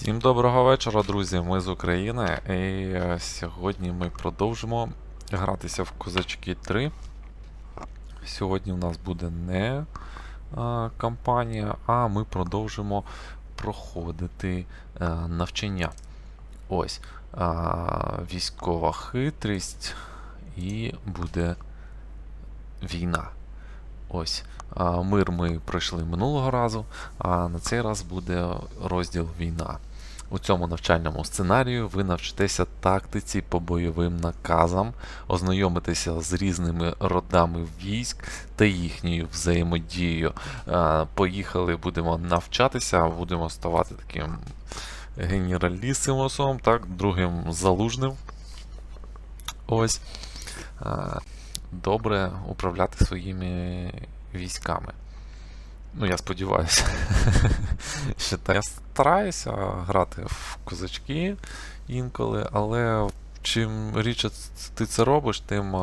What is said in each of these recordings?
Всім доброго вечора, друзі. Ми з України. І е, сьогодні ми продовжимо гратися в Козачки 3. Сьогодні у нас буде не а, кампанія, а ми продовжимо проходити е, навчання. Ось. А, військова хитрість і буде війна. Ось. Мир ми пройшли минулого разу, а на цей раз буде розділ війна. У цьому навчальному сценарію ви навчитеся тактиці по бойовим наказам, ознайомитеся з різними родами військ та їхньою взаємодією. Поїхали, будемо навчатися, будемо ставати таким генералісимусом, так, другим залужним. Ось. Добре управляти своїми військами. Ну, я сподіваюся. що так. Я стараюся грати в козачки інколи, але чим рідше ти це робиш, тим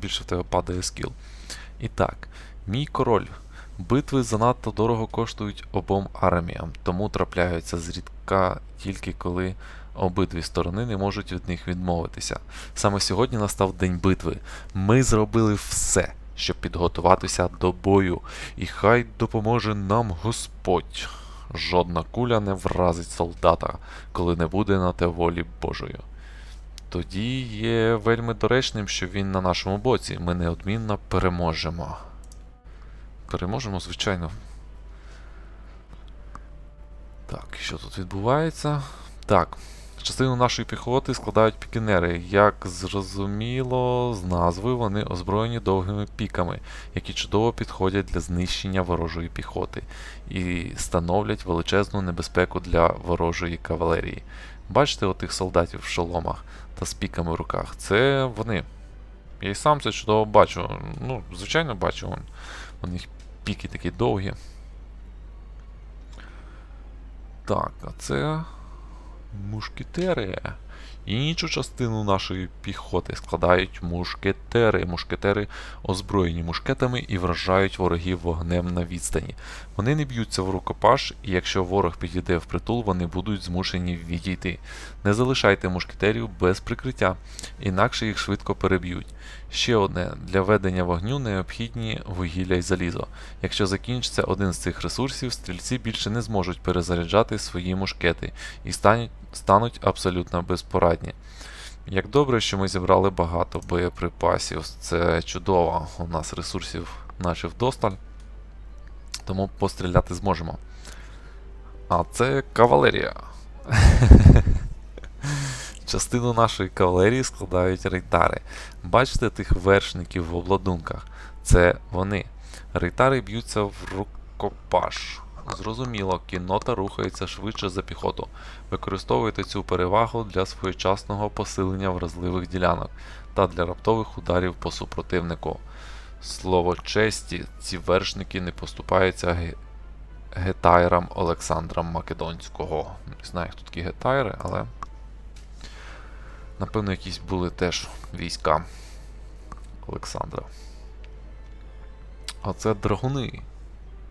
більше в тебе падає скіл. І так, мій король. Битви занадто дорого коштують обом арміям, тому трапляються зрідка тільки коли обидві сторони не можуть від них відмовитися. Саме сьогодні настав день битви. Ми зробили все, щоб підготуватися до бою, і хай допоможе нам Господь. Жодна куля не вразить солдата, коли не буде на те волі Божої. Тоді є вельми доречним, що він на нашому боці. Ми неодмінно переможемо. Переможемо, звичайно. Так, що тут відбувається? Так, частину нашої піхоти складають пікінери. Як зрозуміло, з назви вони озброєні довгими піками, які чудово підходять для знищення ворожої піхоти і становлять величезну небезпеку для ворожої кавалерії. Бачите отих солдатів в шоломах та з піками в руках? Це вони. Я і сам це чудово бачу. Ну, звичайно, бачу. У них піки такі довгі. Так, а це мушкетери. Іншу частину нашої піхоти складають мушкетери. Мушкетери озброєні мушкетами і вражають ворогів вогнем на відстані. Вони не б'ються в рукопаш, і якщо ворог підійде в притул, вони будуть змушені відійти. Не залишайте мушкетерів без прикриття, інакше їх швидко переб'ють. Ще одне для ведення вогню необхідні вугілля і залізо. Якщо закінчиться один з цих ресурсів, стрільці більше не зможуть перезаряджати свої мушкети і стануть, стануть абсолютно безпорадні. Як добре, що ми зібрали багато боєприпасів. Це чудово. У нас ресурсів наче вдосталь. Тому постріляти зможемо. А це кавалерія. Частину нашої кавалерії складають рейтари. Бачите тих вершників в обладунках? Це вони. Рейтари б'ються в рукопаш. Зрозуміло, кіннота рухається швидше за піхоту. Використовуйте цю перевагу для своєчасного посилення вразливих ділянок та для раптових ударів по супротивнику. Слово честі, ці вершники не поступаються ге- гетайрам Олександра Македонського. Не знаю, хто такі гетайри, але. Напевно, якісь були теж війська Олександра. А це драгуни.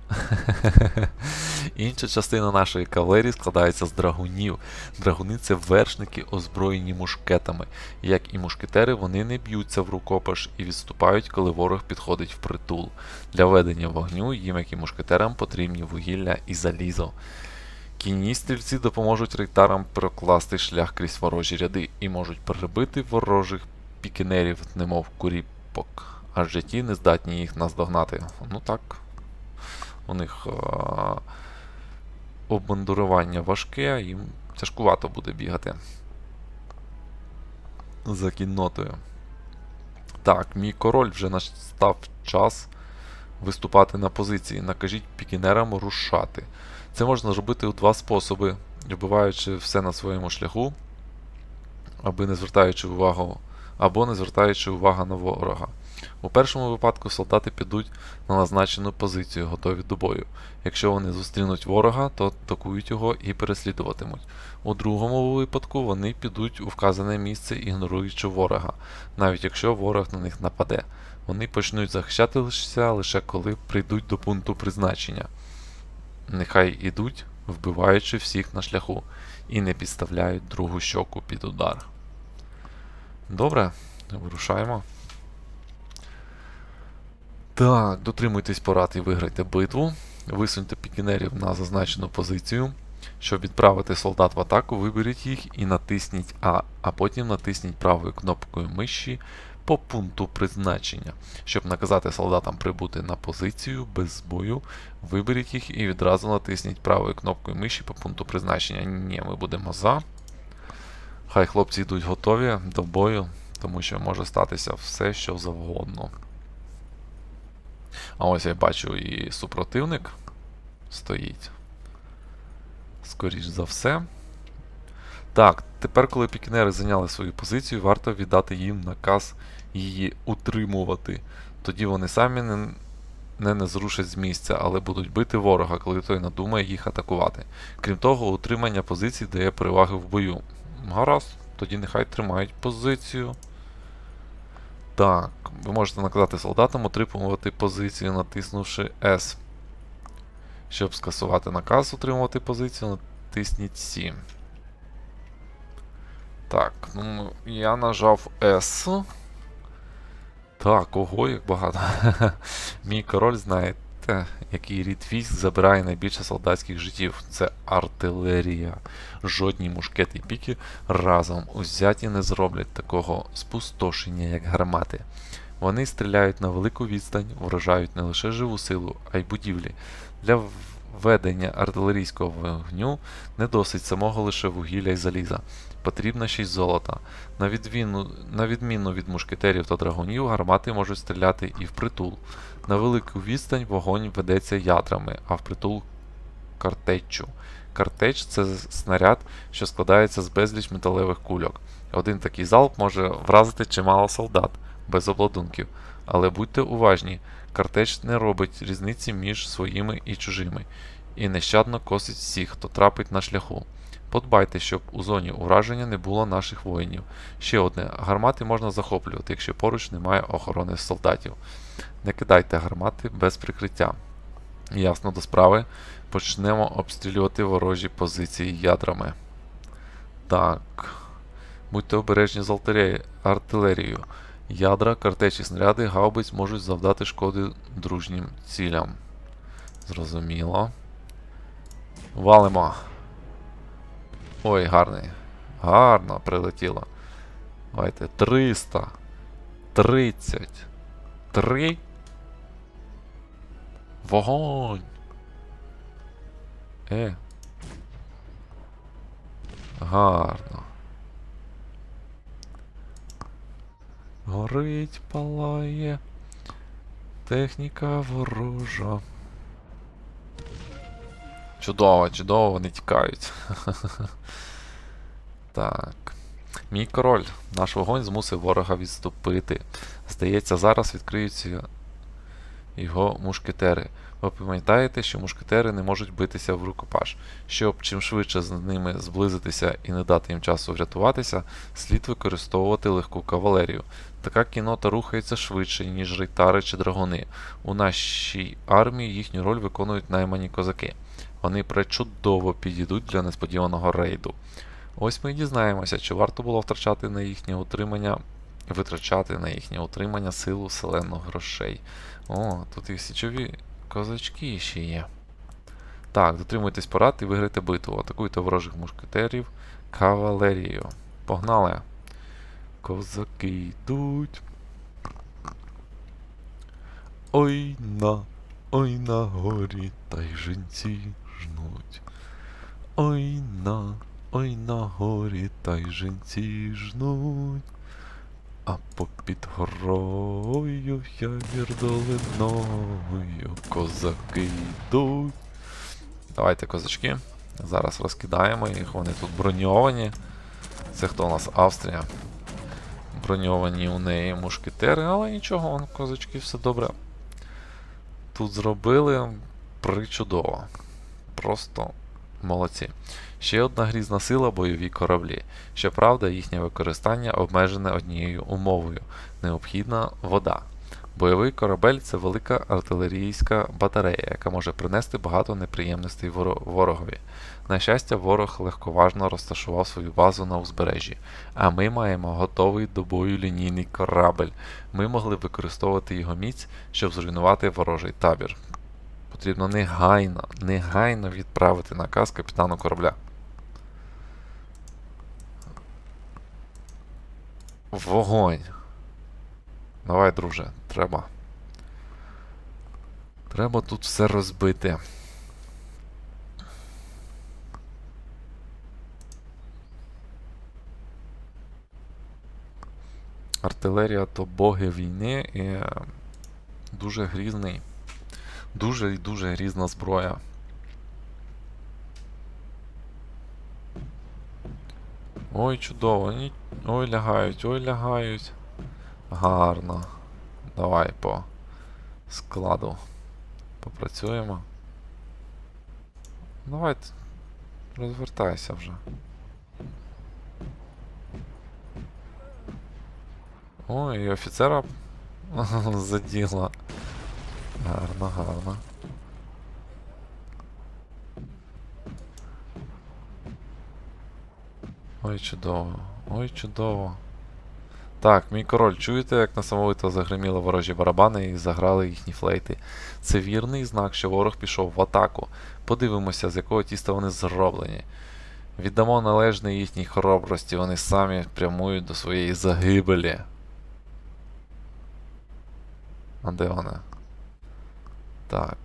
Інша частина нашої кавалерії складається з драгунів. Драгуни це вершники, озброєні мушкетами. Як і мушкетери, вони не б'ються в рукопаш і відступають, коли ворог підходить в притул. Для ведення вогню їм, як і мушкетерам, потрібні вугілля і залізо. Кінні стрільці допоможуть рейтарам прокласти шлях крізь ворожі ряди і можуть перебити ворожих пікінерів, немов куріпок, адже ті не здатні їх наздогнати. Ну так. У них а, обмундирування важке, їм тяжкувато буде бігати. За кіннотою. Так, мій король вже настав час виступати на позиції. Накажіть пікінерам рушати. Це можна зробити у два способи, вбиваючи все на своєму шляху, аби не звертаючи увагу, або не звертаючи увагу на ворога. У першому випадку солдати підуть на назначену позицію, готові до бою. Якщо вони зустрінуть ворога, то атакують його і переслідуватимуть. У другому випадку вони підуть у вказане місце, ігноруючи ворога, навіть якщо ворог на них нападе. Вони почнуть захищатися лише коли прийдуть до пункту призначення. Нехай ідуть вбиваючи всіх на шляху, і не підставляють другу щоку під удар. Добре, вирушаємо. Так, дотримуйтесь порад і виграйте битву. Висуньте пікінерів на зазначену позицію. Щоб відправити солдат в атаку, виберіть їх і натисніть А, а потім натисніть правою кнопкою миші по пункту призначення. Щоб наказати солдатам прибути на позицію без бою, виберіть їх і відразу натисніть правою кнопкою миші по пункту призначення. Ні, ми будемо за. Хай хлопці йдуть готові до бою, тому що може статися все, що завгодно. А ось я бачу і супротивник стоїть. Скоріш за все. Так, тепер, коли пікінери зайняли свою позицію, варто віддати їм наказ її утримувати. Тоді вони самі не, не, не зрушать з місця, але будуть бити ворога, коли той надумає їх атакувати. Крім того, утримання позицій дає переваги в бою. Гаразд, тоді нехай тримають позицію. Так, ви можете наказати солдатам утримувати позицію, натиснувши S. Щоб скасувати наказ утримувати позицію, натисніть 7. Так, ну я нажав S. Так, ого, як багато. Мій король, знаєте, який рід військ забирає найбільше солдатських життів. Це артилерія. Жодні мушкети і піки разом узяті не зроблять такого спустошення, як гармати. Вони стріляють на велику відстань, вражають не лише живу силу, а й будівлі. Для ведення артилерійського вогню не досить самого лише вугілля і заліза. Потрібно ще й золота. На відміну, на відміну від мушкетерів та драгунів, гармати можуть стріляти і впритул. На велику відстань вогонь ведеться ядрами, а впритул картеччю. Картеч це снаряд, що складається з безліч металевих кульок. Один такий залп може вразити чимало солдат без обладунків. Але будьте уважні, картеч не робить різниці між своїми і чужими, і нещадно косить всіх, хто трапить на шляху. Подбайте, щоб у зоні ураження не було наших воїнів. Ще одне, гармати можна захоплювати, якщо поруч немає охорони солдатів. Не кидайте гармати без прикриття. Ясно до справи, почнемо обстрілювати ворожі позиції ядрами. Так. Будьте обережні з артилерією. Ядра, картечі снаряди, гаубиць можуть завдати шкоди дружнім цілям. Зрозуміло. Валимо. Ой, гарний. Гарно прилетіло. Давайте. 300. 30. 3. Вогонь. Е. Гарно. Горить, палає. Техніка ворожа. Чудово, чудово, вони тікають. Так. Мій король. Наш вогонь змусив ворога відступити. Здається, зараз відкриються його мушкетери. Ви пам'ятаєте, що мушкетери не можуть битися в рукопаш. Щоб чим швидше з ними зблизитися і не дати їм часу врятуватися, слід використовувати легку кавалерію. Така кінота рухається швидше, ніж рейтари чи драгуни. У нашій армії їхню роль виконують наймані козаки. Вони пречудово підійдуть для несподіваного рейду. Ось ми і дізнаємося, чи варто було втрачати на їхнє утримання, витрачати на їхнє утримання силу селену грошей. О, тут і січові козачки ще є. Так, дотримуйтесь порад і виграйте битву. Атакуйте ворожих мушкетерів кавалерією. Погнали! Козаки йдуть. Ой на, ой на горі, та й жінці. Ой на, ой на горі, та й жінці жнуть. А попід горою явір долиною козаки йдуть. Давайте, козачки. Зараз розкидаємо їх, вони тут броньовані. Це хто у нас? Австрія. Броньовані у неї мушкетери, але нічого, вон, козачки, все добре. Тут зробили причудово. Просто молодці. Ще одна грізна сила бойові кораблі. Щоправда, їхнє використання обмежене однією умовою необхідна вода. Бойовий корабель це велика артилерійська батарея, яка може принести багато неприємностей ворогові. На щастя, ворог легковажно розташував свою базу на узбережжі, а ми маємо готовий до бою лінійний корабель. Ми могли використовувати його міць, щоб зруйнувати ворожий табір. Потрібно негайно, негайно відправити наказ капітану корабля. Вогонь. Давай, друже, треба. Треба тут все розбити. Артилерія то боги війни і е, дуже грізний. Дуже і дуже грізна зброя. Ой, чудово. Ой, лягають, ой, лягають. Гарно. Давай по складу попрацюємо. Давай, розвертайся вже. Ой, і офіцера заділа. Гарно, гарно. Ой, чудово. Ой, чудово. Так, мій король, чуєте, як несамовито загриміли ворожі барабани і заграли їхні флейти? Це вірний знак, що ворог пішов в атаку. Подивимося, з якого тіста вони зроблені. Віддамо належне їхній хоробрості, вони самі прямують до своєї загибелі. А де вони? Так.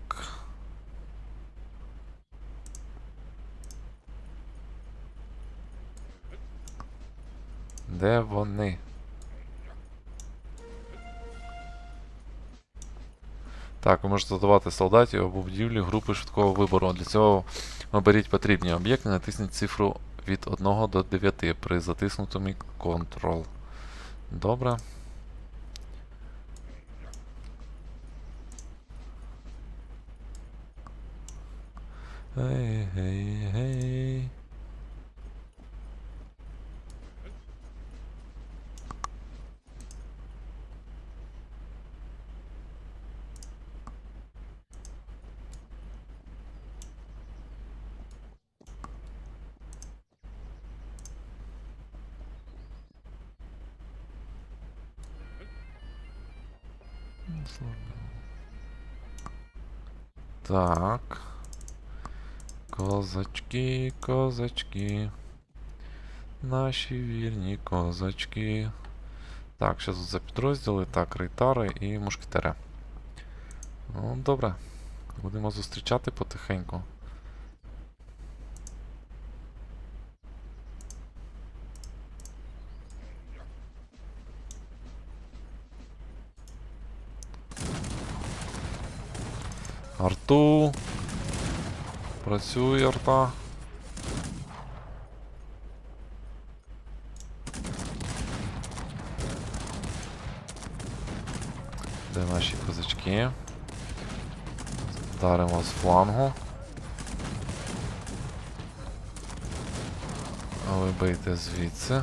Де вони? Так, ви можете додавати солдатів або будівлі групи швидкого вибору. Для цього оберіть потрібні об'єкти, натисніть цифру від 1 до 9 при затиснутому Ctrl. Добре. Гей, гей, гей. Так. Козачки, козачки. Наші вірні козачки. Так, тут за підрозділи? Так, рейтари і мушкетери. Ну, добре. Будемо зустрічати потихеньку. Арту. Працює арта. Де наші козачки? Вдаримо з флангу. А ви бийте звідси.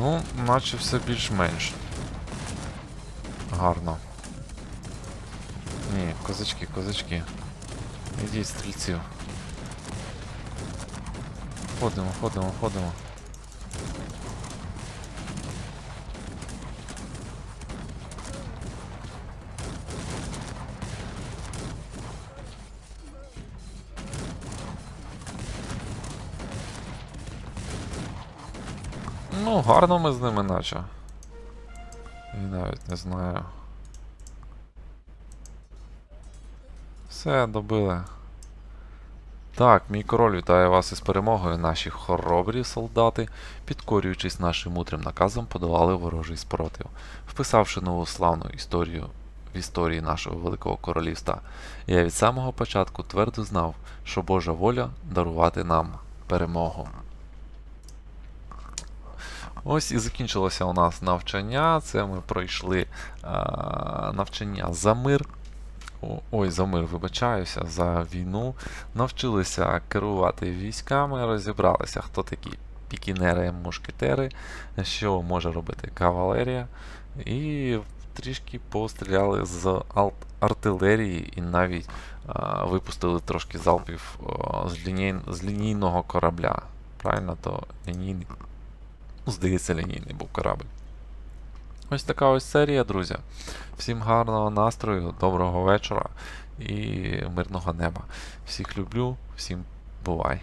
Ну, наче все більш-менш. Гарно. Ні, козачки, козачки. Ідіть стрільців. Ходимо, ходимо, ходимо. Ну, гарно ми з ними наче. І навіть не знаю. Все, добили. Так, мій король вітає вас із перемогою. Наші хоробрі солдати, підкорюючись нашим мудрим наказом, подолали ворожий спротив, вписавши нову славну історію в історії нашого великого королівства. Я від самого початку твердо знав, що Божа воля дарувати нам перемогу. Ось і закінчилося у нас навчання. Це ми пройшли а, навчання за мир. Ой, за мир, вибачаюся, за війну. Навчилися керувати військами, розібралися, хто такі пікінери, мушкетери, що може робити кавалерія. І трішки постріляли з артилерії і навіть а, випустили трошки залпів а, з, ліній, з лінійного корабля. Правильно, то лінійний. Ну, здається, лінійний був корабль. Ось така ось серія, друзі. Всім гарного настрою, доброго вечора і мирного неба. Всіх люблю, всім бувай.